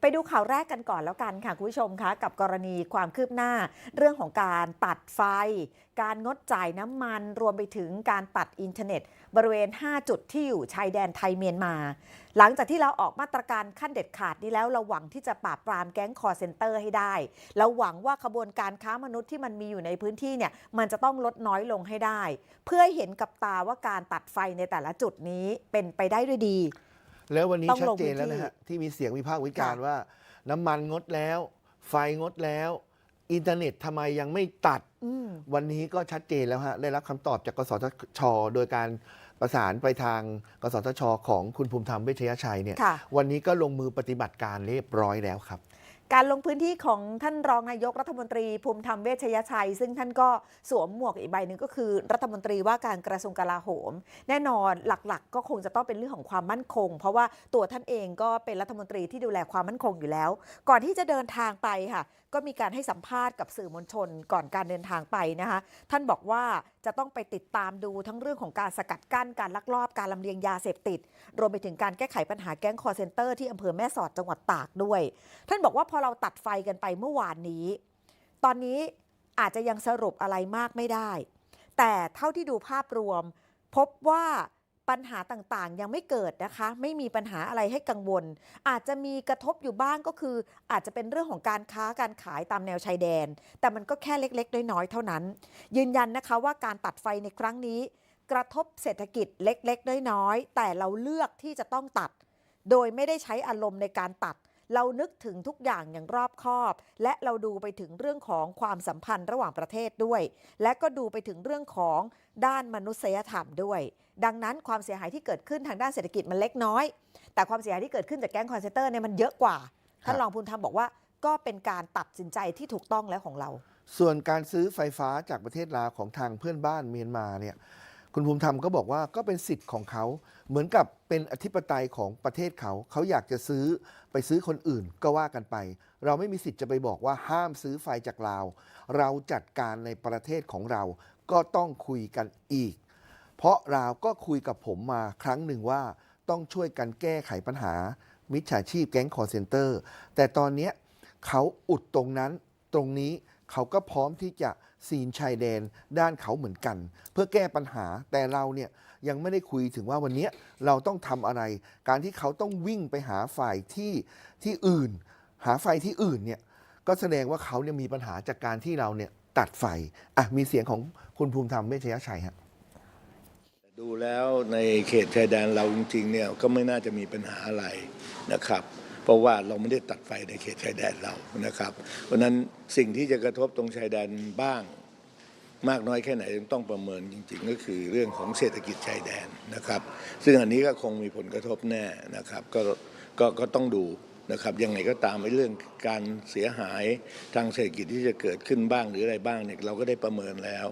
ไปดูข่าวแรกกันก่อนแล้วกันค่ะคุณผู้ชมคะกับกรณีความคืบหน้า เรื่องของการตัดไฟ การงดจ่ายน้ำมันรวมไปถึงการตัดอินเทอร์เน็ต บริเวณ 5 จุดที่อยู่ชายแดนไทยเมียนมา หลังจากที่เราออกมาตรการขั้นเด็ดขาดนี้แล้วเราหวังที่จะปราบปรามแก๊งคอร์เซนเตอร์ให้ได้เราหวังว่าขบวนการค้ามนุษย์ที่มันมีอยู่ในพื้นที่เนี่ยมันจะต้องลดน้อยลงให้ได้ เพื่อเห็นกับตาว่าการตัดไฟในแต่ละจุดนี้เป็นไปได้ด้วยดี แล้ววันนี้ต้องชัดลงเจนแล้วพื้นที่นะฮะ ที่มีเสียงวิพากษ์วิจารณ์ค่ะว่า น้ำมันงดแล้ว ไฟงดแล้ว อินเทอร์เน็ตทำไมยังไม่ตัด อืม วันนี้ก็ชัดเจนแล้วฮะ ได้รับคำตอบจากกสทช โดยการประสานไปทางกสทช ของคุณภูมิธรรมเวชยชัยเนี่ย ค่ะ วันนี้ก็ลงมือปฏิบัติการเรียบร้อยแล้วครับ การลงพื้นที่ของท่านรองนายกรัฐมนตรีภูมิธรรมเวชยชัย ซึ่งท่านก็สวมหมวกอีกใบหนึ่งก็คือ รัฐมนตรีว่าการกระทรวงกลาโหม แน่นอนหลักๆ ก็คงจะต้องเป็นเรื่องของความมั่นคง เพราะว่าตัวท่านเองก็เป็นรัฐมนตรีที่ดูแลความมั่นคงอยู่แล้ว ก่อนที่จะเดินทางไปค่ะก็มีการให้สัมภาษณ์กับสื่อมวลชนก่อนการเดินทางไปนะคะท่านบอกว่าจะต้องไปติดตามดูทั้งเรื่องของการสกัดกั้นการลักลอบการลำเลียงยาเสพติด รวมไปถึงการแก้ไขปัญหาแก๊งคอร์เซนเตอร์ที่อำเภอแม่สอดจังหวัดตากด้วย ท่านบอกว่าพอเราตัดไฟกันไปเมื่อวานนี้ ตอนนี้อาจจะยังสรุปอะไรมากไม่ได้ แต่เท่าที่ดูภาพรวม พบว่า ปัญหาต่างๆ ยังไม่เกิดนะคะ ไม่มีปัญหาอะไรให้กังวล อาจจะมีกระทบอยู่บ้างก็คือ อาจจะเป็นเรื่องของการค้าการขายตามแนวชายแดน แต่มันก็แค่เล็กๆ น้อยๆ เท่านั้น ยืนยันนะคะว่าการตัดไฟในครั้งนี้ กระทบเศรษฐกิจเล็กๆ น้อยๆ แต่เราเลือกที่จะต้องตัด โดยไม่ได้ใช้อารมณ์ในการตัด เรานึกถึงทุกอย่างอย่างรอบคอบ และเราดูไปถึงเรื่องของความสัมพันธ์ระหว่างประเทศด้วย และก็ดูไปถึงเรื่องของด้านมนุษยธรรมด้วย ดังนั้นความเสียหายที่เกิดขึ้นทางด้านเศรษฐกิจมันเล็กน้อย แต่ความเสียหายที่เกิดขึ้นจากแก๊งคอนเซนเตอร์เนี่ยมันเยอะกว่าท่านครับรองพูนธรรมบอกว่าก็เป็นการตัดสินใจที่ถูกต้องแล้วของเรา ส่วนการซื้อไฟฟ้าจากประเทศลาวของทางเพื่อนบ้านเมียนมาเนี่ย คุณภูมิธรรมก็บอกว่าก็เป็นสิทธิ์ของเขา เหมือนกับเป็นอธิปไตยของประเทศเขา เขาอยากจะซื้อไปซื้อคนอื่นก็ว่ากันไป เราไม่มีสิทธิ์จะไปบอกว่าห้ามซื้อไฟจากลาว เราจัดการในประเทศของเราก็ต้องคุยกันอีก เพราะลาวก็คุยกับผมมาครั้งหนึ่งว่าต้องช่วยกันแก้ไขปัญหา มิจฉาชีพแก๊งคอร์เซนเตอร์ แต่ตอนนี้เขาอุดตรงนั้นตรงนี้ เขาก็พร้อมที่จะซีนชายแดนด้านเขาเหมือนกัน เพื่อแก้ปัญหาแต่เราเนี่ยยังไม่ได้คุยถึงว่าวันนี้เราต้องทำอะไร การที่เขาต้องวิ่งไปหาฝ่ายที่ที่อื่น หาไฟที่อื่นเนี่ยก็แสดงว่าเขาเนี่ยมีปัญหาจากการที่เราเนี่ยตัดไฟอะมีเสียงของคุณภูมิธรรมเวชยชัยฮะ ดูแล้วในเขตชายแดนเราจริงๆเนี่ยก็ไม่น่าจะมีปัญหาอะไรนะครับ เพราะว่าเราไม่ได้ตัดไฟในเขตชายแดนเรานะครับ เพราะนั้นสิ่งที่จะกระทบตรงชายแดนบ้าง มากน้อยแค่ไหนต้องประเมินจริง ๆ ก็คือเรื่องของเศรษฐกิจชายแดนนะครับ ซึ่งอันนี้ก็คงมีผลกระทบแน่นะครับก็ก็ก็ต้องดูนะครับยังไงก็ตามไอ้เรื่องการเสียหายทางเศรษฐกิจที่จะเกิดขึ้นบ้างหรืออะไรบ้างเนี่ยเราก็ได้ประเมินแล้ว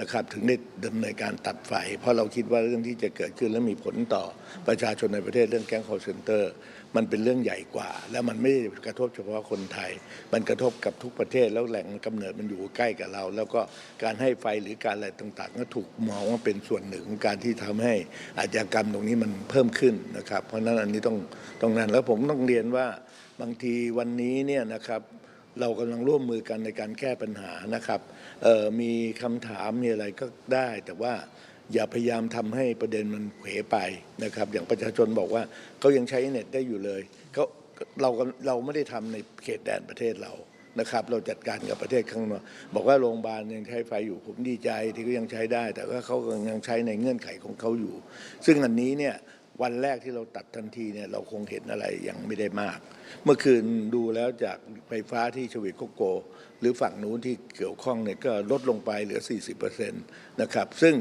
นะครับถึงได้ดำเนินการตัดไฟ เพราะเราคิดว่าเรื่องที่จะเกิดขึ้นและมีผลต่อประชาชนในประเทศเรื่องแก๊งคอร์เซนเตอร์ มันเป็นเรื่องใหญ่กว่า และมันไม่ได้กระทบเฉพาะคนไทย มันกระทบกับทุกประเทศแล้วแหล่งกำเนิดมันอยู่ใกล้กับเรา แล้วก็การให้ไฟหรือการอะไรต่างๆ ก็ถูกมองว่าเป็นส่วนหนึ่งของการที่ทำให้อาชญากรรมตรงนี้มันเพิ่มขึ้นนะครับ เพราะฉะนั้นอันนี้ต้องต้องนั้นแล้วผมต้องเรียนว่าบางทีวันนี้เนี่ยนะครับเรากำลังร่วมมือกันในการแก้ปัญหานะครับออมีคำถามมีอะไรก็ได้แต่ว่า อย่าพยายามทำให้ประเด็นมันเผไปนะครับ อย่างประชาชนบอกว่าเขายังใช้เน็ตได้อยู่เลยเขาเราก็เราไม่ได้ทำในเขตแดนประเทศเรานะครับ เราจัดการกับประเทศข้างนอกบอกว่าโรงพยาบาลยังใช้ไฟอยู่ผมดีใจที่เขายังใช้ได้ แต่ว่าเขาก็ยังใช้ในเงื่อนไขของเขาอยู่ ซึ่งอันนี้เนี่ยวันแรกที่เราตัดทันทีเนี่ยเราคงเห็นอะไรยังไม่ได้มาก เมื่อคืนดูแล้วจากไฟฟ้าที่ชเวโกโก หรือฝั่งนู้นที่เกี่ยวข้องเนี่ยก็ลดลงไปเหลือ 40%นะครับซึ่ง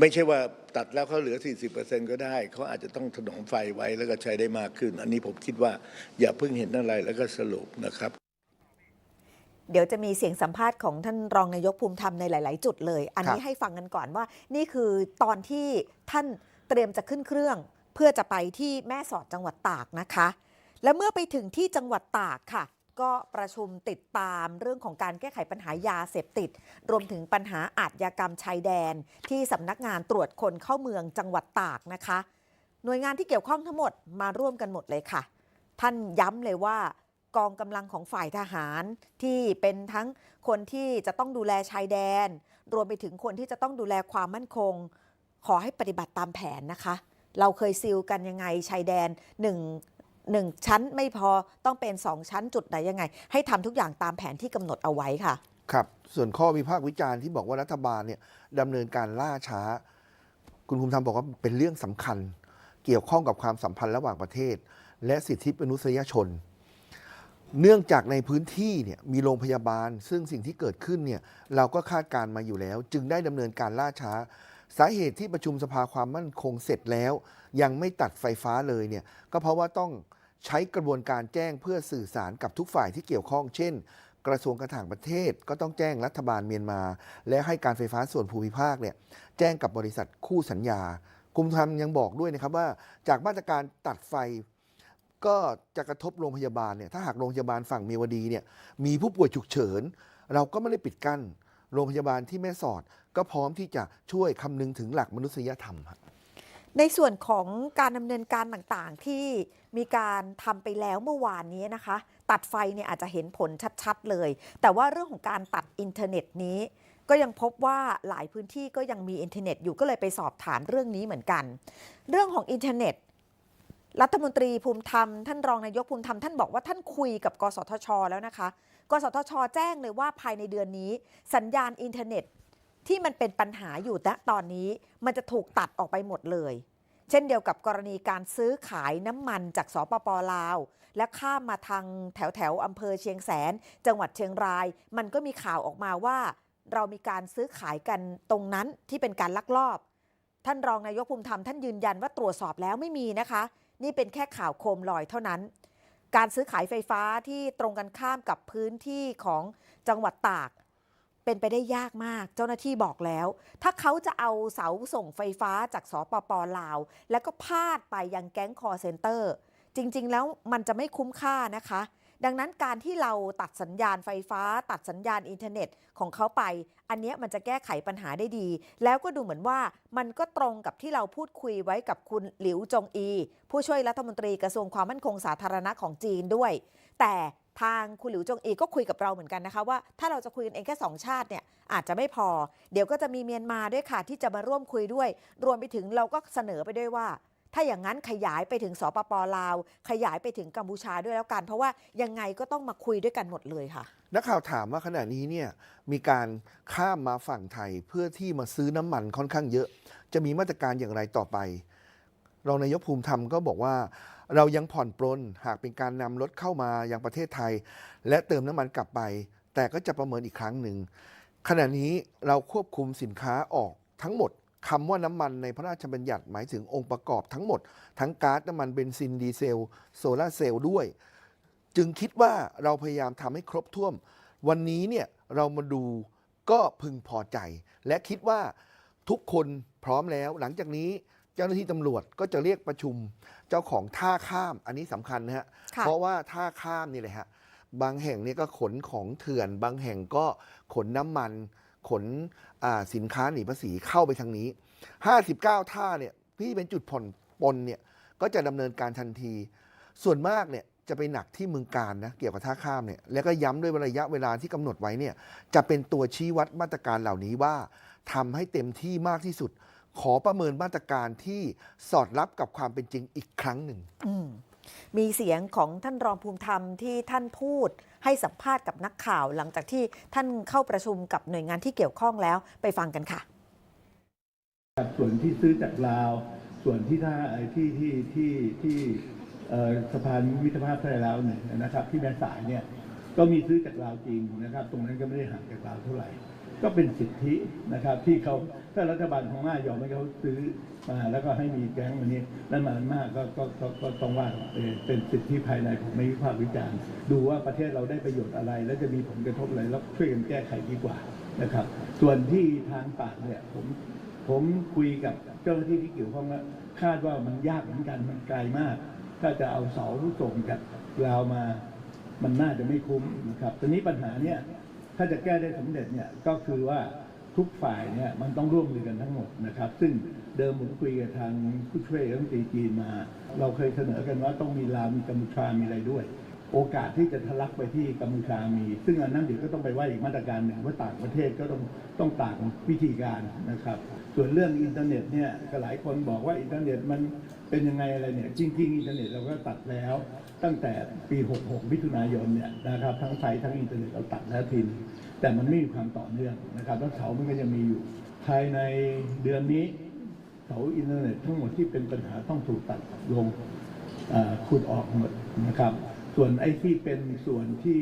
ไม่ใช่ว่าตัดแล้วเขาเหลือ 40%ก็ได้ เขาอาจจะต้องถนอมไฟไว้แล้วก็ใช้ได้มากขึ้น อันนี้ผมคิดว่าอย่าเพิ่งเห็นอะไรแล้วก็สรุปนะครับ เดี๋ยวจะมีเสียงสัมภาษณ์ของท่านรองนายกภูมิธรรมในหลาย ๆ จุดเลย อันนี้ให้ฟังกันก่อนว่า นี่คือตอนที่ท่านเตรียมจะขึ้นเครื่องเพื่อจะไปที่แม่สอดจังหวัดตากนะคะ และเมื่อไปถึงที่จังหวัดตากค่ะ ก็ประชุมติดตามเรื่องของการแก้ไขปัญหายาเสพติด รวมถึงปัญหาอาทยากรรมชายแดน ที่สำนักงานตรวจคนเข้าเมืองจังหวัดตากนะคะ หน่วยงานที่เกี่ยวข้องทั้งหมดมาร่วมกันหมดเลยค่ะ ท่านย้ำเลยว่ากองกำลังของฝ่ายทหารที่เป็นทั้งคนที่จะต้องดูแลชายแดน รวมไปถึงคนที่จะต้องดูแลความมั่นคง ขอให้ปฏิบัติตามแผนนะคะ เราเคยซิลกันยังไงชายแดนหนึ่ง หนึ่งชั้นไม่พอต้องเป็นสองชั้นจุดไหนยังไง ให้ทำทุกอย่างตามแผนที่กำหนดเอาไว้ค่ะ ครับ ส่วนข้อวิพากษ์วิจารณ์ที่บอกว่ารัฐบาลเนี่ยดำเนินการล่าช้า คุณภูมิธรรมบอกว่าเป็นเรื่องสำคัญ เกี่ยวข้องกับความสัมพันธ์ระหว่างประเทศ และสิทธิมนุษยชน เนื่องจากในพื้นที่เนี่ยมีโรงพยาบาล ซึ่งสิ่งที่เกิดขึ้นเนี่ยเราก็คาดการณ์มาอยู่แล้ว จึงได้ดำเนินการล่าช้า สาเหตุที่ประชุมสภาความมั่นคงเสร็จแล้ว ยังไม่ตัดไฟฟ้าเลยเนี่ยก็เพราะว่าต้องใช้กระบวนการแจ้งเพื่อสื่อสารกับทุกฝ่ายที่เกี่ยวข้อง เช่น กระทรวงการต่างประเทศก็ต้องแจ้งรัฐบาลเมียนมา และให้การไฟฟ้าส่วนภูมิภาคเนี่ยแจ้งกับบริษัทคู่สัญญาคุมธรรมยังบอกด้วยนะครับว่า จากมาตรการตัดไฟก็จะกระทบโรงพยาบาลเนี่ยถ้าหากโรงพยาบาลฝั่งเมียวดีเนี่ยมีผู้ป่วยฉุกเฉิน เราก็ไม่ได้ปิดกั้น โรงพยาบาลที่แม่สอด ก็พร้อมที่จะช่วยคำนึงถึงหลักมนุษยธรรมครับในส่วนของการดำเนินการต่างๆ ที่มีการทำไปแล้วเมื่อวานนี้นะคะ ตัดไฟเนี่ยอาจจะเห็นผลชัดๆเลย แต่ว่าเรื่องของการตัดอินเทอร์เน็ตนี้ ก็ยังพบว่าหลายพื้นที่ก็ยังมีอินเทอร์เน็ตอยู่ก็เลยไปสอบถามเรื่องนี้เหมือนกัน เรื่องของอินเทอร์เน็ต รัฐมนตรีภูมิธรรมท่านรองนายกภูมิธรรมท่านบอกว่าท่านคุยกับกสทช แล้วนะคะ กสทช แจ้งเลยว่าภายในเดือนนี้ สัญญาณอินเทอร์เน็ต ที่มันเป็นปัญหาอยู่ณตอนนี้มันจะถูกตัดออกไปหมดเลย เช่นเดียวกับกรณีการซื้อขายน้ำมันจากสปปลาว และข้ามมาทางแถวแถวอำเภอเชียงแสน จังหวัดเชียงราย มันก็มีข่าวออกมาว่า เรามีการซื้อขายกันตรงนั้นที่เป็นการลักลอบ ท่านรองนายกภูมิธรรมท่านยืนยันว่าตรวจสอบแล้วไม่มีนะคะ นี่เป็นแค่ข่าวโคมลอยเท่านั้นการซื้อขายไฟฟ้าที่ตรงกันข้ามกับพื้นที่ของจังหวัดตาก เป็นไปได้ยากมาก เจ้าหน้าที่บอกแล้ว ถ้าเขาจะเอาเสาส่งไฟฟ้าจากสปปลาว แล้วก็พาดไปยังแก๊งคอเซนเตอร์ จริง ๆ แล้วมันจะไม่คุ้มค่านะคะ ดังนั้นการที่เราตัดสัญญาณไฟฟ้า ตัดสัญญาณอินเทอร์เน็ตของเขาไป อันนี้มันจะแก้ไขปัญหาได้ดี แล้วก็ดูเหมือนว่ามันก็ตรงกับที่เราพูดคุยไว้กับคุณหลิวจงอี ผู้ช่วยรัฐมนตรีกระทรวงความมั่นคงสาธารณะของจีนด้วย แต่ ทางคุณหลิวจงอีก็คุยกับเราเหมือนกันนะคะว่าถ้าเราจะคุยกันเองแค่สองชาติเนี่ยอาจจะไม่พอ เดี๋ยวก็จะมีเมียนมาด้วยค่ะที่จะมาร่วมคุยด้วย รวมไปถึงเราก็เสนอไปด้วยว่า ถ้าอย่างนั้นขยายไปถึงสปปลาว ขยายไปถึงกัมพูชาด้วยแล้วกัน เพราะว่ายังไงก็ต้องมาคุยด้วยกันหมดเลยค่ะ นักข่าวถามว่าขณะนี้เนี่ยมีการข้ามมาฝั่งไทยเพื่อที่มาซื้อน้ำมันค่อนข้างเยอะ จะมีมาตรการอย่างไรต่อไปรองนายกภูมิธรรมก็บอกว่า เรายังผ่อนปลนหากเป็นการนำรถเข้ามายังประเทศไทย และเติมน้ำมันกลับไป แต่ก็จะประเมินอีกครั้งหนึ่งขณะนี้เราควบคุมสินค้าออกทั้งหมดคำว่าน้ำมันในพระราชบัญญัติหมายถึงองค์ประกอบทั้งหมด ทั้งก๊าซน้ำมันเบนซินดีเซล โซลาเซลล์ด้วย จึงคิดว่าเราพยายามทำให้ครบถ้วนวันนี้เนี่ยเรามาดูก็พึงพอใจ และคิดว่าทุกคนพร้อมแล้ว หลังจากนี้เจ้าหน้าที่ตำรวจก็จะเรียกประชุม จ้าของท่าข้ามอันนี้สำคัญนะฮะค่ะเพราะว่าท่าข้ามนี่แหละฮะบางแห่งเนี่ยก็ขนของเถื่อน บางแห่งก็ขนน้ำมัน ขนอ่าสินค้าหนีภาษีเข้าไปทางนี้ 59 ท่าเนี่ยที่เป็นจุดผ่อนปลนเนี่ยก็จะดำเนินการทันที ส่วนมากเนี่ยจะไปหนักที่เมืองการนะเกี่ยวกับท่าข้ามเนี่ยแล้วก็ย้ำด้วยว่าระยะเวลาที่กำหนดไว้เนี่ยจะเป็นตัวชี้วัดมาตรการเหล่านี้ว่าทำให้เต็มที่มากที่สุด ขอประเมินมาตรการที่สอดรับกับความเป็นจริงอีกครั้งหนึ่ง อืมมีเสียงของท่านรองภูมิธรรมที่ท่านพูดให้สัมภาษณ์กับนักข่าว หลังจากที่ท่านเข้าประชุมกับหน่วยงานที่เกี่ยวข้องแล้วไปฟังกันค่ะครับส่วนที่ซื้อจากลาว ส่วนที่ท่าไอ้ที่ที่ที่ที่เอ่อสะพานมิตรภาพไทยลาวเนี่ยนะครับ ที่แม่สายเนี่ยก็มีซื้อจากลาวจริงนะครับ ตรงนั้นก็ไม่ได้ห่างจากลาวเท่าไหร่ ก็เป็นสิทธินะครับที่เขาถ้ารัฐบาลพม่ายอมให้เขาซื้อมาแล้วก็ให้มีแก๊งอันนี้นั่นมามากก็ก็ก็ก็ต้องว่าเออเป็นสิทธิภายในผมไม่วิพากษ์วิจารณ์ดูว่าประเทศเราได้ประโยชน์อะไร และจะมีผลกระทบอะไรแล้วช่วยกันแก้ไขดีกว่านะครับ ส่วนที่ทางปากเนี่ยผมผมคุยกับเจ้าหน้าที่ที่เกี่ยวข้องแล้วคาดว่ามันยากเหมือนกันมันไกลมาก ถ้าจะเอาเสาส่งจากลาวมา มันน่าจะไม่คุ้มนะครับทีนี้ปัญหาเนี่ย ถ้าจะแก้ได้สำเร็จเนี่ยก็คือว่าทุกฝ่ายเนี่ยมันต้องร่วมมือกันทั้งหมดนะครับ ซึ่งเดิมผมคุยกับทางผู้ช่วยรัฐมนตรีจีนมา เราเคยเสนอกันว่าต้องมีลาวมีกัมพูชามีอะไรด้วย โอกาสที่จะทะลักไปที่กัมพูชามี ซึ่งอันนั้นเดี๋ยวก็ต้องไปว่าอีกมาตรการหนึ่งว่าต่างประเทศก็ต้องต้องต่างวิธีการนะครับ ส่วนเรื่องอินเทอร์เน็ตเนี่ยหลายคนบอกว่าอินเทอร์เน็ตมัน เป็นยังไงอะไรเนี่ยจริงๆอินเทอร์เน็ตเราก็ตัดแล้ว ตั้งแต่ปี 66 มิถุนายนเนี่ยนะครับทั้งไฟทั้งอินเทอร์เน็ตเราตัดแล้วทีนึงแต่มันไม่มีความต่อเนื่องนะครับแล้วเสามันก็ยังมีอยู่ ภายในเดือนนี้เสาอินเทอร์เน็ตทั้งหมดที่เป็นปัญหาต้องถูกตัดลงขุดออกหมดนะครับ ส่วนไอ้ที่เป็นส่วนที่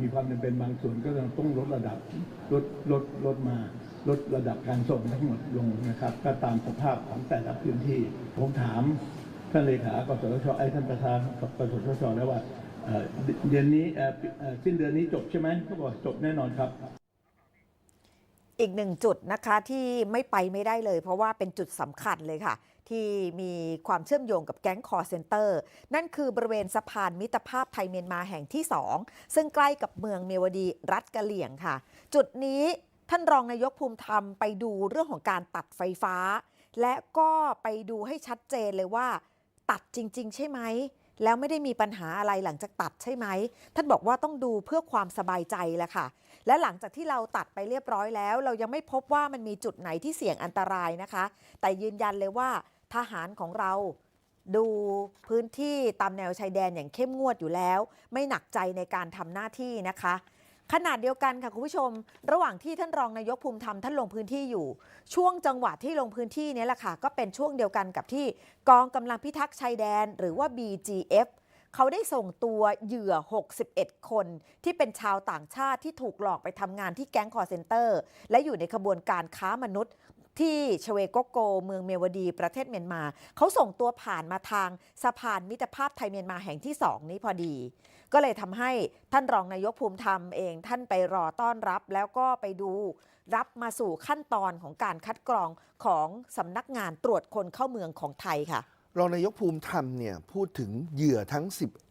มีความจำเป็นบางส่วนก็ต้องลดระดับลดลดลดมาลดระดับการส่งทั้งหมดลงนะครับ ก็ตามสภาพของแต่ละพื้นที่ ผมถามท่านเลขากสทชไอ้ท่านประธานกสทชแล้วว่าเดือนนี้สิ้นเดือนนี้จบใช่ไหมเขาบอกจบแน่นอนครับ อีกหนึ่งจุดนะคะที่ไม่ไปไม่ได้เลย เพราะว่าเป็นจุดสำคัญเลยค่ะ ที่มีความเชื่อมโยงกับแก๊งคอร์เซนเตอร์ นั่นคือบริเวณสะพานมิตรภาพไทยเมียนมาแห่งที่ 2 ซึ่งใกล้กับเมืองเมียวดีรัฐกะเหลี่ยงค่ะ จุดนี้ท่านรองนายกภูมิธรรมไปดูเรื่องของการตัดไฟฟ้า และก็ไปดูให้ชัดเจนเลยว่า ตัดจริง ๆ ใช่ไหมแล้วไม่ได้มีปัญหาอะไรหลังจากตัดใช่ไหม ท่านบอกว่าต้องดูเพื่อความสบายใจแหละค่ะ และหลังจากที่เราตัดไปเรียบร้อยแล้ว เรายังไม่พบว่ามันมีจุดไหนที่เสี่ยงอันตรายนะคะ แต่ยืนยันเลยว่าทหารของเราดูพื้นที่ตามแนวชายแดนอย่างเข้มงวดอยู่แล้ว ไม่หนักใจในการทำหน้าที่นะคะ ขนาดเดียวกันค่ะคุณผู้ชม ระหว่างที่ท่านรองนายกภูมิธรรมท่านลงพื้นที่อยู่ ช่วงจังหวะที่ลงพื้นที่นี้แหละค่ะก็เป็นช่วงเดียวกันกับที่กองกำลังพิทักษ์ชายแดน หรือว่า BGF เขาได้ส่งตัวเหยื่อ 61 คน ที่เป็นชาวต่างชาติที่ถูกหลอกไปทำงานที่แก๊งคอร์เซนเตอร์ และอยู่ในขบวนการค้ามนุษย์ที่ชเวโกโก เมืองเมียวดีประเทศเมียนมา เขาส่งตัวผ่านมาทางสะพานมิตรภาพไทยเมียนมาแห่งที่2นี้พอดี ก็เลยทำให้ท่านรองนายกภูมิธรรมเองท่านไปรอต้อนรับแล้วก็ไปดูรับมาสู่ขั้นตอนของการคัดกรองของสำนักงานตรวจคนเข้าเมืองของไทยค่ะ รองนายกภูมิธรรมเนี่ยพูดถึงเหยื่อทั้ง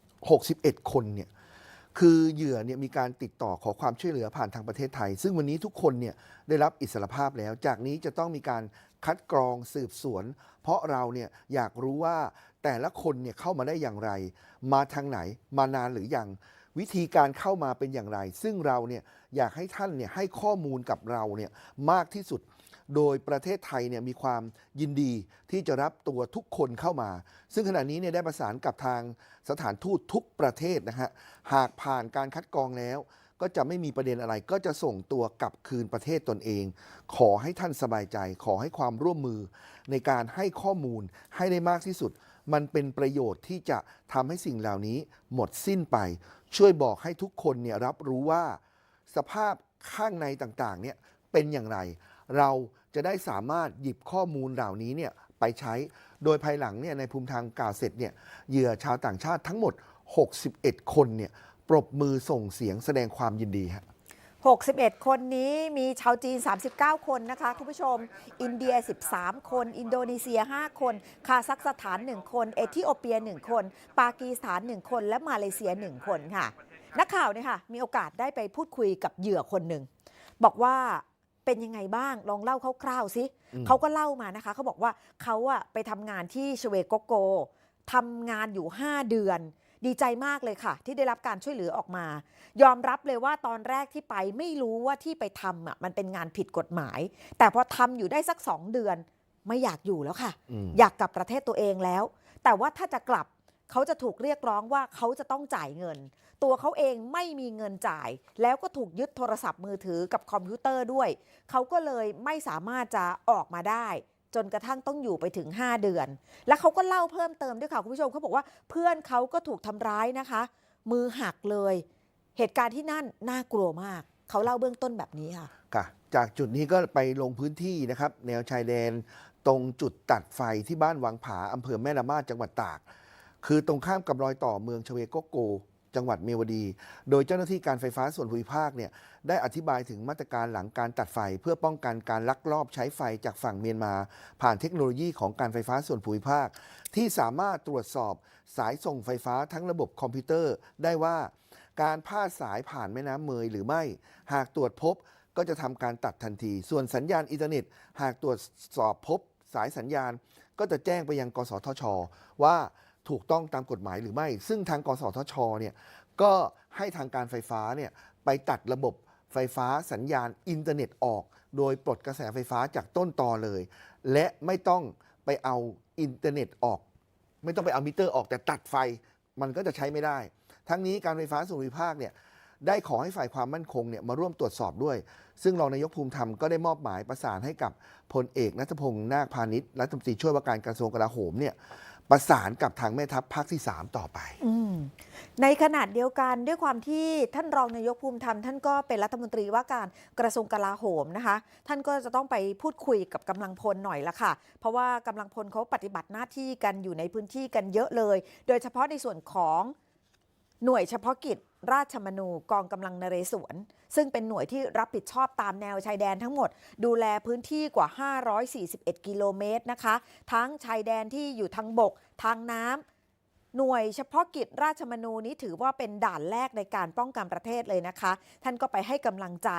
10 61 คนเนี่ยคือเหยื่อเนี่ยมีการติดต่อขอความช่วยเหลือผ่านทางประเทศไทย ซึ่งวันนี้ทุกคนเนี่ยได้รับอิสรภาพแล้ว จากนี้จะต้องมีการคัดกรองสืบสวน เพราะเราเนี่ยอยากรู้ว่าแต่ละคนเนี่ยเข้ามาได้อย่างไร มาทางไหนมานานหรือยังวิธีการเข้ามาเป็นอย่างไร ซึ่งเราเนี่ยอยากให้ท่านเนี่ยให้ข้อมูลกับเราเนี่ยมากที่สุด โดยประเทศไทยเนี่ยมีความยินดีที่จะรับตัวทุกคนเข้ามา ซึ่งขณะนี้เนี่ยได้ประสานกับทางสถานทูตทุกประเทศนะฮะหากผ่านการคัดกรองแล้ว ก็จะไม่มีประเด็นอะไร ก็จะส่งตัวกลับคืนประเทศตนเอง ขอให้ท่านสบายใจ ขอให้ความร่วมมือ ในการให้ข้อมูลให้ได้มากที่สุด มันเป็นประโยชน์ที่จะทำให้สิ่งเหล่านี้หมดสิ้นไป ช่วยบอกให้ทุกคนเนี่ยรับรู้ว่า สภาพข้างในต่างๆเนี่ยเป็นอย่างไร เราจะได้สามารถหยิบข้อมูลเหล่านี้เนี่ยไปใช้ โดยภายหลังเนี่ยในภูมิทางกล่าวเสร็จเนี่ยเหยื่อชาวต่างชาติทั้งหมด 61 คนเนี่ยปรบมือส่งเสียงแสดงความยินดีฮะ61 คนนี้มีชาวจีน 39 คนนะคะคุณผู้ชม อินเดีย 13 คน อินโดนีเซีย 5 คน คาซัคสถาน 1 คน เอธิโอเปีย 1 คน ปากีสถาน 1 คน และมาเลเซีย 1 คนค่ะ นักข่าวเนี่ยค่ะ มีโอกาสได้ไปพูดคุยกับเหยื่อคนหนึ่ง บอกว่า เป็นยังไงบ้างลองเล่าคร่าวๆสิอืมเขาก็เล่ามานะคะเขาบอกว่าเขาอะไปทำงานที่ชเวโกโกทำงานอยู่ 5 เดือน ดีใจมากเลยค่ะ ที่ได้รับการช่วยเหลือออกมา ยอมรับเลยว่าตอนแรกที่ไปไม่รู้ว่าที่ไปทำอะมันเป็นงานผิดกฎหมาย แต่พอทำอยู่ได้สักสองเดือน ไม่อยากอยู่แล้วค่ะอืมอยากกลับประเทศตัวเองแล้ว แต่ว่าถ้าจะกลับเขาจะถูกเรียกร้องว่าเขาจะต้องจ่ายเงิน ตัวเขาเองไม่มีเงินจ่าย แล้วก็ถูกยึดโทรศัพท์มือถือกับคอมพิวเตอร์ด้วย เขาก็เลยไม่สามารถจะออกมาได้จนกระทั่งต้องอยู่ไปถึง 5 เดือน แล้วเขาก็เล่าเพิ่มเติมด้วยค่ะ คุณผู้ชมเขาบอกว่าเพื่อนเขาก็ถูกทำร้ายนะคะ มือหักเลย เหตุการณ์ที่นั่นน่ากลัวมาก เขาเล่าเบื้องต้นแบบนี้ค่ะค่ะ จากจุดนี้ก็ไปลงพื้นที่นะครับ แนวชายแดน ตรงจุดตัดไฟที่บ้านวังผาอำเภอแม่ละมาดจังหวัดตาก คือตรงข้ามกับรอยต่อเมืองชเวโกโก จังหวัดเมียวดี โดยเจ้าหน้าที่การไฟฟ้าส่วนภูมิภาคเนี่ยได้อธิบายถึงมาตรการหลังการตัดไฟ เพื่อป้องกันการลักลอบใช้ไฟจากฝั่งเมียนมา ผ่านเทคโนโลยีของการไฟฟ้าส่วนภูมิภาค ที่สามารถตรวจสอบสายส่งไฟฟ้าทั้งระบบคอมพิวเตอร์ ได้ว่าการพาดสายผ่านแม่น้ำเมยหรือไม่ หากตรวจพบก็จะทำการตัดทันที ส่วนสัญญาณอินเทอร์เน็ต หากตรวจสอบพบสายสัญญาณ ก็จะแจ้งไปยังกสทช ว่า ถูกต้องตามกฎหมายหรือไม่ ซึ่งทางกสทชเนี่ยก็ให้ทางการไฟฟ้าเนี่ยไปตัดระบบไฟฟ้าสัญญาณอินเทอร์เน็ตออก โดยปลดกระแสไฟฟ้าจากต้นตอเลย และไม่ต้องไปเอาอินเทอร์เน็ตออก ไม่ต้องไปเอามิเตอร์ออกแต่ตัดไฟมันก็จะใช้ไม่ได้ ทั้งนี้การไฟฟ้าส่วนภูมิภาคเนี่ยได้ขอให้ฝ่ายความมั่นคงเนี่ยมาร่วมตรวจสอบด้วย ซึ่งรองนายกภูมิธรรมก็ได้มอบหมายประสานให้กับพลเอกนัทพงศ์นาคพาณิชย์รัฐมนตรีช่วยว่าการกระทรวงกลาโหมเนี่ย ประสานกับทางแม่ทัพภาคที่ 3 ต่อไปอในขนาดเดียวกันด้วยความที่ท่านรองนายกภูมิธรรมท่านก็เป็นรัฐมนตรีว่าการกระทรวงกลาโหมนะคะ ท่านก็จะต้องไปพูดคุยกับกำลังพลหน่อยละค่ะ เพราะว่ากำลังพลเขาปฏิบัติหน้าที่กันอยู่ในพื้นที่กันเยอะเลย โดยเฉพาะในส่วนของหน่วยเฉพาะกิจ ราชมนูกองกำลังนเรศวร ซึ่งเป็นหน่วยที่รับผิดชอบตามแนวชายแดนทั้งหมด ดูแลพื้นที่กว่า 541 กิโลเมตรนะคะ ทั้งชายแดนที่อยู่ทางบก ทางน้ำหน่วยเฉพาะกิจราชมนูนี้ถือว่าเป็นด่านแรกในการป้องกันประเทศเลยนะคะ ท่านก็ไปให้กำลังใจ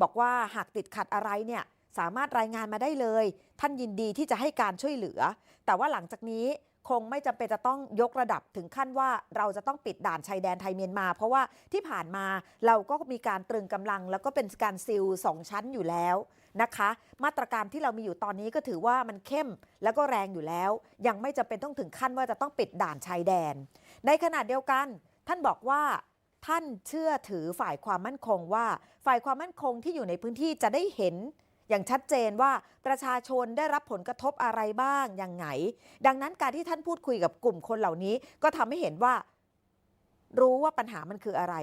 บอกว่าหากติดขัดอะไรเนี่ยสามารถรายงานมาได้เลย ท่านยินดีที่จะให้การช่วยเหลือ แต่ว่าหลังจากนี้ คงไม่จำเป็นจะต้องยกระดับถึงขั้นว่าเราจะต้องปิดด่านชายแดนไทยเมียนมา เพราะว่าที่ผ่านมาเราก็มีการตรึงกำลัง แล้วก็เป็นการซิลสองชั้นอยู่แล้วนะคะ มาตรการที่เรามีอยู่ตอนนี้ก็ถือว่ามันเข้มแล้วก็แรงอยู่แล้ว ยังไม่จำเป็นต้องถึงขั้นว่าจะต้องปิดด่านชายแดน ในขณะเดียวกัน ท่านบอกว่าท่านเชื่อถือฝ่ายความมั่นคงว่า ฝ่ายความมั่นคงที่อยู่ในพื้นที่จะได้เห็น อย่างชัดเจนว่าประชาชนได้รับผลกระทบอะไรบ้างอย่างไง ดังนั้นการที่ท่านพูดคุยกับกลุ่มคนเหล่านี้ ก็ทำให้เห็นว่า รู้ว่าปัญหามันคืออะไร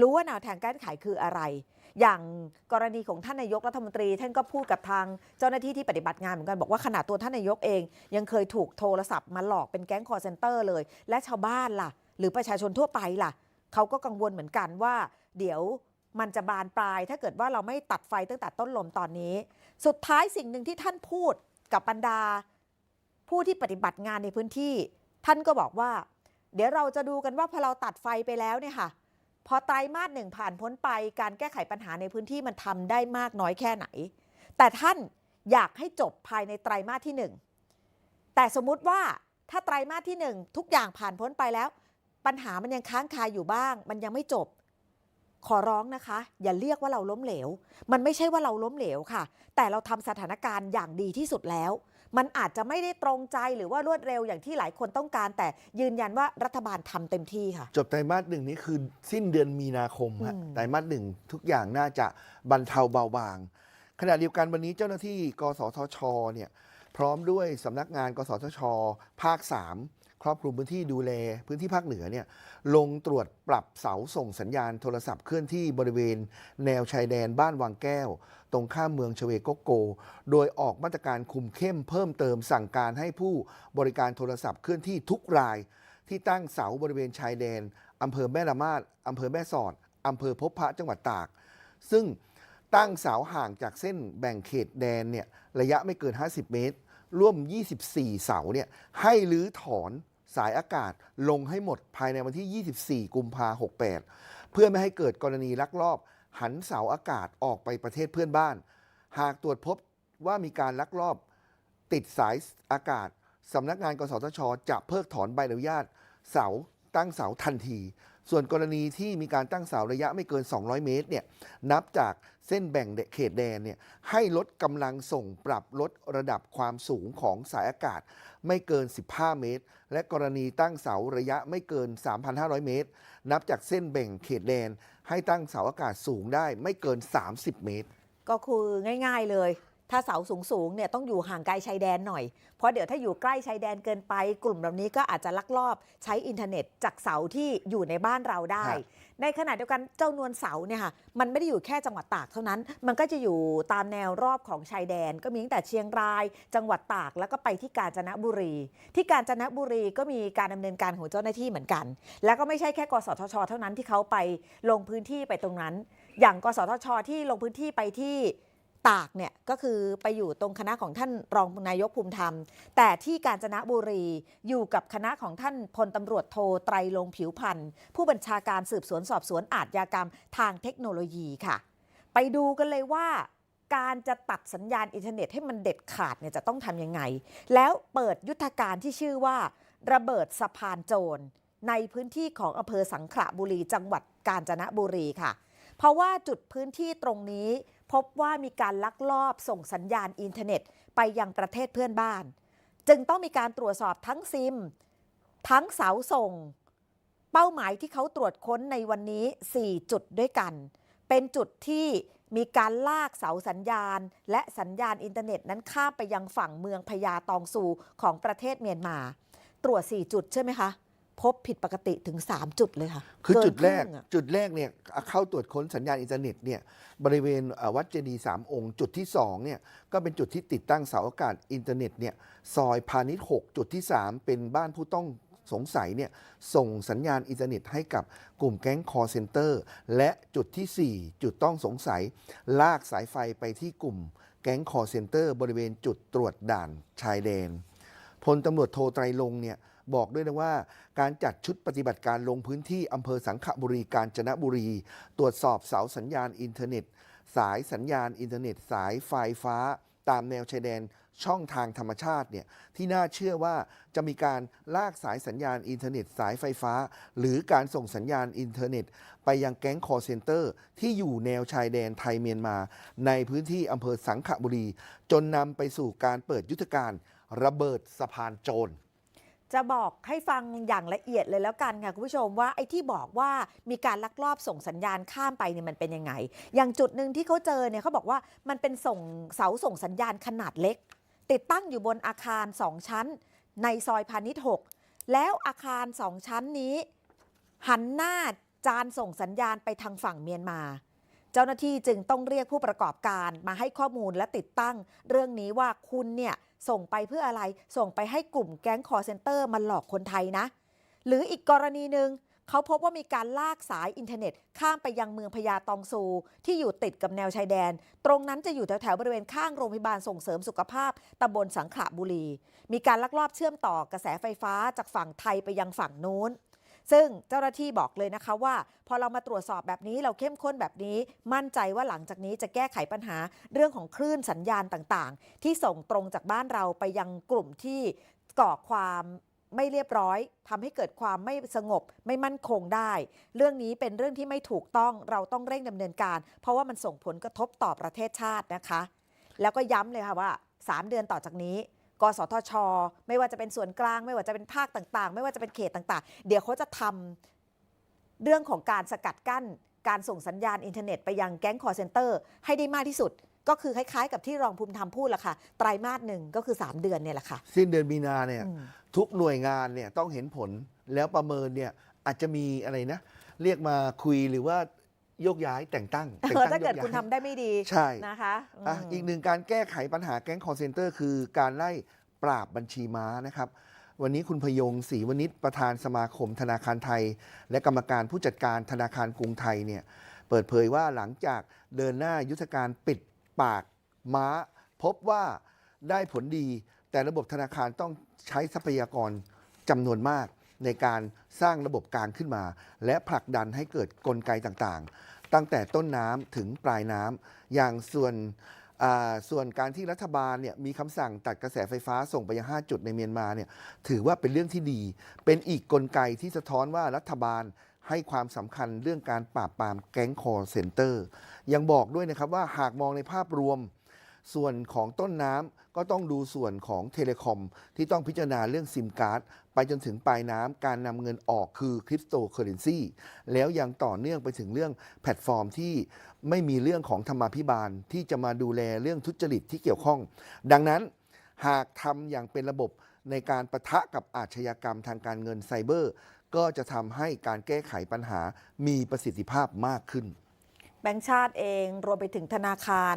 รู้ว่าแนวทางแก้ไขคืออะไร อย่างกรณีของท่านนายกรัฐมนตรี ท่านก็พูดกับทางเจ้าหน้าที่ที่ปฏิบัติงานเหมือนกันบอกว่าขนาดตัวท่านนายกเอง ยังเคยถูกโทรศัพท์มาหลอกเป็นแก๊งคอร์เซนเตอร์เลย และชาวบ้านล่ะ หรือประชาชนทั่วไปล่ะเขาก็กังวลเหมือนกันว่า เดี๋ยว มันจะบานปลาย ถ้าเกิดว่าเราไม่ตัดไฟตั้งแต่ต้นลมตอนนี้ สุดท้ายสิ่งหนึ่งที่ท่านพูดกับบรรดา ผู้ที่ปฏิบัติงานในพื้นที่ ท่านก็บอกว่า เดี๋ยวเราจะดูกันว่าพอเราตัดไฟไปแล้วเนี่ยค่ะ พอไตรมาสหนึ่งผ่านพ้นไป การแก้ไขปัญหาในพื้นที่มันทำได้มากน้อยแค่ไหน แต่ท่านอยากให้จบภายในไตรมาสที่หนึ่งแต่สมมุติว่าถ้าไตรมาสที่หนึ่งทุกอย่างผ่านพ้นไปแล้ว ปัญหามันยังค้างคาอยู่บ้าง มันยังไม่จบ ขอร้องนะคะ อย่าเรียกว่าเราล้มเหลว มันไม่ใช่ว่าเราล้มเหลวค่ะ แต่เราทำสถานการณ์อย่างดีที่สุดแล้ว มันอาจจะไม่ได้ตรงใจหรือว่ารวดเร็วอย่างที่หลายคนต้องการ แต่ยืนยันว่ารัฐบาลทำเต็มที่ค่ะ จบไตรมาสหนึ่งนี้คือสิ้นเดือนมีนาคมฮะอืมไตรมาสหนึ่งทุกอย่างน่าจะบรรเทาเบาบาง ขณะเดียวกันวันนี้เจ้าหน้าที่ กสทชเนี่ยพร้อมด้วยสำนักงาน กสทช ภาค 3 ครอบคลุมพื้นที่ดูแลพื้นที่ภาคเหนือเนี่ยลงตรวจปรับเสาส่งสัญญาณโทรศัพท์เคลื่อนที่บริเวณ แนวชายแดนบ้านวังแก้ว ตรงข้ามเมืองชเวโกโก โดยออกมาตรการคุมเข้มเพิ่มเติมสั่งการให้ผู้บริการโทรศัพท์เคลื่อนที่ทุกราย ที่ตั้งเสาบริเวณชายแดนอำเภอแม่ละมาดอำเภอแม่สอดอำเภอพบพระจังหวัดตาก ซึ่งตั้งเสาห่างจากเส้นแบ่งเขตแดนเนี่ยระยะไม่เกิน 50 เมตร ร่วม 24 เสาเนี่ยให้รื้อถอน สายอากาศลงให้หมดภายในวันที่ 24 กุมภา68 เพื่อไม่ให้เกิดกรณีลักลอบ หันเสาอากาศออกไปประเทศเพื่อนบ้าน หากตรวจพบว่ามีการลักลอบ ติดสายอากาศสำนักงานกสทช จะเพิกถอนใบอนุญาต เสาตั้งเสาทันที ส่วนกรณีที่มีการตั้งเสาระยะไม่เกิน 200 เมตรเนี่ยนับจาก เส้นแบ่งเขตแดนเนี่ยให้ลดกำลังส่งปรับลดระดับความสูงของสายอากาศไม่เกิน 15 เมตร และกรณีตั้งเสาระยะไม่เกิน 3,500 เมตร นับจากเส้นแบ่งเขตแดน ให้ตั้งเสาอากาศสูงได้ไม่เกิน 30 เมตร ก็คือง่าย ๆเลย ถ้าเสาสูงๆเนี่ยต้องอยู่ห่างไกลชายแดนหน่อย เพราะเดี๋ยวถ้าอยู่ใกล้ชายแดนเกินไป กลุ่มเหล่านี้ก็อาจจะลักลอบใช้อินเทอร์เน็ตจากเสาที่อยู่ในบ้านเราได้ ในขณะเดียวกันเจ้านวลเสาเนี่ยค่ะมันไม่ได้อยู่แค่จังหวัดตากเท่านั้น มันก็จะอยู่ตามแนวรอบของชายแดน ก็มีตั้งแต่เชียงราย จังหวัดตากแล้วก็ไปที่กาญจนบุรี ที่กาญจนบุรีก็มีการดำเนินการของเจ้าหน้าที่เหมือนกัน แล้วก็ไม่ใช่แค่กสทช เท่านั้นที่เขาไปลงพื้นที่ไปตรงนั้น อย่างกสทช ที่ลงพื้นที่ไปที่ ตากเนี่ยก็คือไปอยู่ตรงคณะของท่านรองนายกภูมิธรรม แต่ที่กาญจนบุรีอยู่กับคณะของท่านพลตำรวจโทไตรลงผิวพันธ์ผู้บัญชาการสืบสวนสอบสวนอาชญากรรมทางเทคโนโลยีค่ะ ไปดูกันเลยว่าการจะตัดสัญญาณอินเทอร์เน็ตให้มันเด็ดขาดเนี่ยจะต้องทำยังไง แล้วเปิดยุทธการที่ชื่อว่า ระเบิดสะพานโจรในพื้นที่ของอำเภอสังขละบุรีจังหวัดกาญจนบุรีค่ะ เพราะว่าจุดพื้นที่ตรงนี้ พบว่ามีการลักลอบส่งสัญญาณอินเทอร์เน็ต ไปยังประเทศเพื่อนบ้าน จึงต้องมีการตรวจสอบทั้งซิม ทั้งเสาส่ง เป้าหมายที่เขาตรวจค้นในวันนี้ 4 จุดด้วยกัน เป็นจุดที่มีการลากเสาสัญญาณ และสัญญาณอินเทอร์เน็ตนั้นข้ามไปยังฝั่งเมืองพญาตองซูของประเทศเมียนมา ตรวจ 4 จุดใช่ไหมคะ พบผิดปกติถึง 3 จุดเลยค่ะคือเนจุดแรกคงอะจุดแรกเนี่ยเข้าตรวจค้นสัญญาณอินเทอร์เน็ตเนี่ยบริเวณเอ่อวัดเจดีย์สามองค์ จุดที่2เนี่ยก็เป็นจุดที่ติดตั้งเสาอากาศอินเทอร์เน็ตเนี่ยซอยพาณิชย์6จุดที่ 3 เป็นบ้านผู้ต้องสงสัยเนี่ยส่งสัญญาณอินเทอร์เน็ตให้กับกลุ่มแก๊งคอร์เซนเตอร์ และจุดทีสี่4 จุดต้องสงสัย ลากสายไฟไปที่กลุ่มแก๊งคอร์เซนเตอร์ บริเวณจุดตรวจด่านชายแดน พลตำรวจโทไตรลงค์เนี่ย บอกด้วยนะว่า การจัดชุดปฏิบัติการลงพื้นที่อำเภอสังขบุรีกาญจนบุรี ตรวจสอบเสาสัญญาณอินเทอร์เน็ต สายสัญญาณอินเทอร์เน็ต สายไฟฟ้า ตามแนวชายแดนช่องทางธรรมชาติเนี่ยที่น่าเชื่อว่าจะมีการลากสายสัญญาณอินเทอร์เน็ต สายไฟฟ้า หรือการส่งสัญญาณอินเทอร์เน็ต ไปยังแก๊งคอร์เซนเตอร์ ที่อยู่แนวชายแดนไทยเมียนมา ในพื้นที่อำเภอสังขบุรี จนนำไปสู่การเปิดยุทธการระเบิดสะพานโจร จะบอกให้ฟังอย่างละเอียดเลยแล้วกันค่ะคุณผู้ชมว่าไอ้ที่บอกว่ามีการลักลอบส่งสัญญาณข้ามไปเนี่ยมันเป็นยังไง อย่างจุดหนึ่งที่เขาเจอเนี่ยเขาบอกว่ามันเป็นส่งเสาส่งสัญญาณขนาดเล็ก ติดตั้งอยู่บนอาคาร 2 ชั้น ในซอยพาณิชย์6แล้วอาคาร 2 ชั้นนี้ หันหน้าจานส่งสัญญาณไปทางฝั่งเมียนมา เจ้าหน้าที่จึงต้องเรียกผู้ประกอบการมาให้ข้อมูลและติดตั้ง เรื่องนี้ว่าคุณเนี่ยส่งไปเพื่ออะไร ส่งไปให้กลุ่มแก๊งคอร์เซนเตอร์มาหลอกคนไทยนะ หรืออีกกรณีหนึ่งเขาพบว่ามีการลากสายอินเทอร์เน็ต ข้ามไปยังเมืองพญาตองซู ที่อยู่ติดกับแนวชายแดน ตรงนั้นจะอยู่แถวๆบริเวณข้างโรงพยาบาลส่งเสริมสุขภาพตำบลสังขละบุรี มีการลักลอบเชื่อมต่อกระแสไฟฟ้าจากฝั่งไทยไปยังฝั่งนู้น ซึ่งเจ้าหน้าที่บอกเลยนะคะว่า พอเรามาตรวจสอบแบบนี้เราเข้มข้นแบบนี้ มั่นใจว่าหลังจากนี้จะแก้ไขปัญหาเรื่องของคลื่นสัญญาณต่างๆ ที่ส่งตรงจากบ้านเราไปยังกลุ่มที่ก่อความไม่เรียบร้อยทำให้เกิดความไม่สงบไม่มั่นคงได้ เรื่องนี้เป็นเรื่องที่ไม่ถูกต้องเราต้องเร่งดำเนินการ เพราะว่ามันส่งผลกระทบต่อประเทศชาตินะคะ แล้วก็ย้ำเลยค่ะว่า 3 เดือนต่อจากนี้ กสทช ไม่ว่าจะเป็นส่วนกลาง ไม่ว่าจะเป็นภาคต่างๆ ไม่ว่าจะเป็นเขตต่างๆ เดี๋ยวเขาจะทำเรื่องของการสกัดกั้น การส่งสัญญาณอินเทอร์เน็ตไปยังแก๊งคอร์เซนเตอร์ให้ได้มากที่สุด ก็คือคล้ายๆ กับที่รองภูมิธรรมพูดแหละค่ะ ไตรมาสหนึ่งก็คือ 3 เดือนเนี่ยแหละค่ะ สิ้นเดือนมีนาเนี่ยอืมทุกหน่วยงานเนี่ยต้องเห็นผลแล้วประเมินเนี่ยอาจจะมีอะไรนะ เรียกมาคุยหรือว่า โยกย้ายแต่งตั้งแต่งตั้งถ้าเกิดโยย้ยคุณทำได้ไม่ดีใช่นะคะอะมอีกหนึ่งการแก้ไขปัญหาแก๊งคอร์เซนเตอร์ คือการไล่ปราบบัญชีม้านะครับ วันนี้คุณพยงศรีวณิชประธานสมาคมธนาคารไทย และกรรมการผู้จัดการธนาคารกรุงไทยเนี่ยเปิดเผยว่าหลังจากเดินหน้ายุทธการปิดปากม้า พบว่าได้ผลดีแต่ระบบธนาคารต้องใช้ทรัพยากรจำนวนมาก ในการสร้างระบบกลางขึ้นมา และผลักดันให้เกิดกลไกต่างๆ ตั้งแต่ต้นน้ำถึงปลายน้ำอย่างส่วนส่วนการที่รัฐบาลเนี่ยมีคำสั่งตัดกระแสไฟฟ้าส่งไปยัง 5 จุดในเมียนมาเนี่ยถือว่าเป็นเรื่องที่ดี เป็นอีกกลไกที่สะท้อนว่ารัฐบาลให้ความสำคัญเรื่องการปราบปรามแก๊งคอร์เซนเตอร์ ยังบอกด้วยนะครับว่าหากมองในภาพรวม ส่วนของต้นน้ำก็ต้องดูส่วนของเทเลคอม ที่ต้องพิจารณาเรื่องซิมการ์ดไปจนถึงปลายน้ำการนำเงินออกคือคริปโตเคอเรนซีแล้วยังต่อเนื่องไปถึงเรื่องแพลตฟอร์มที่ไม่มีเรื่องของธรรมาภิบาล ที่จะมาดูแลเรื่องทุจริตที่เกี่ยวข้อง ดังนั้นหากทำอย่างเป็นระบบในการประทะกับอาชญากรรมทางการเงินไซเบอร์ ก็จะทำให้การแก้ไขปัญหามีประสิทธิภาพมากขึ้น แบงก์ชาติเองรวมไปถึงธนาคาร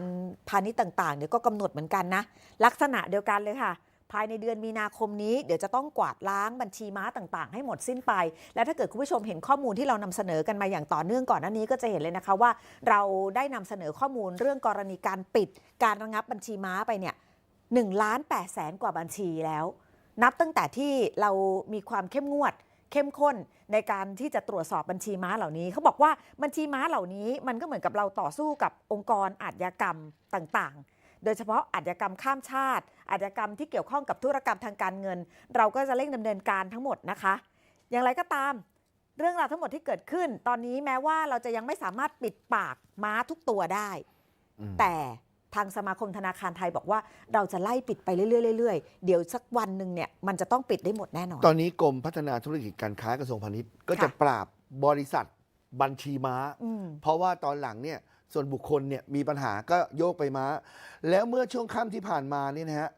พาณิชย์ต่างๆเดี๋ยวก็กำหนดเหมือนกันนะ ลักษณะเดียวกันเลยค่ะ ภายในเดือนมีนาคมนี้เดี๋ยวจะต้องกวาดล้างบัญชีม้าต่างๆ ให้หมดสิ้นไป และถ้าเกิดคุณผู้ชมเห็นข้อมูลที่เรานำเสนอกันมาอย่างต่อเนื่องก่อนหน้านี้ก็จะเห็นเลยนะคะว่า เราได้นำเสนอข้อมูลเรื่องกรณีการปิด การระงับบัญชีม้าไปเนี่ย1ล้าน8แสนกว่าบัญชีแล้ว นับตั้งแต่ที่เรามีความเข้มงวด เข้มข้นในการที่จะตรวจสอบบัญชีม้าเหล่านี้ เขาบอกว่าบัญชีม้าเหล่านี้มันก็เหมือนกับเราต่อสู้กับองค์กรอาชญากรรมต่างๆ โดยเฉพาะอาชญากรรมข้ามชาติ อาชญากรรมที่เกี่ยวข้องกับธุรกรรมทางการเงิน เราก็จะเร่งดำเนินการทั้งหมดนะคะ อย่างไรก็ตาม เรื่องราวทั้งหมดที่เกิดขึ้น ตอนนี้แม้ว่าเราจะยังไม่สามารถปิดปากม้าทุกตัวได้อืมแต่ ทางสมาคมธนาคารไทยบอกว่าเราจะไล่ปิดไปเรื่อยๆเรื่อยๆเดี๋ยวสักวันหนึ่งเนี่ยมันจะต้องปิดได้หมดแน่นอน ตอนนี้กรมพัฒนาธุรกิจการค้ากระทรวงพาณิชย์ก็จะค่ะปราบบริษัทบัญชีม้า อืม เพราะว่าตอนหลังเนี่ยส่วนบุคคลเนี่ยมีปัญหาก็โยกไปม้า แล้วเมื่อช่วงค่ำที่ผ่านมาเนี่ยนะฮะ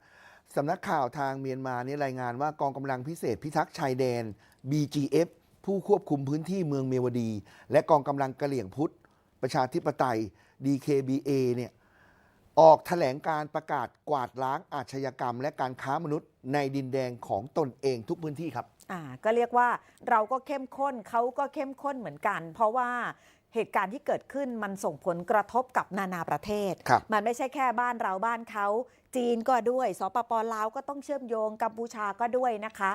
สำนักข่าวทางเมียนมาเนี่ยรายงานว่ากองกำลังพิเศษพิทักษ์ชายแดน BGF ผู้ควบคุมพื้นที่เมืองเมียวดี และกองกำลังกะเหลี่ยงพุทธ ประชาธิปไตย DKBA เนี่ย ออกแถลงการประกาศกวาดล้างอาชญากรรม และการค้ามนุษย์ในดินแดงของตนเองทุกพื้นที่ครับ อ่าก็เรียกว่าเราก็เข้มข้นเขาก็เข้มข้นเหมือนกัน เพราะว่าเหตุการณ์ที่เกิดขึ้นมันส่งผลกระทบกับนานาประเทศ ครับ มันไม่ใช่แค่บ้านเราบ้านเขา จีนก็ด้วย สปปลาวก็ต้องเชื่อมโยงกัมพูชาก็ด้วยนะคะ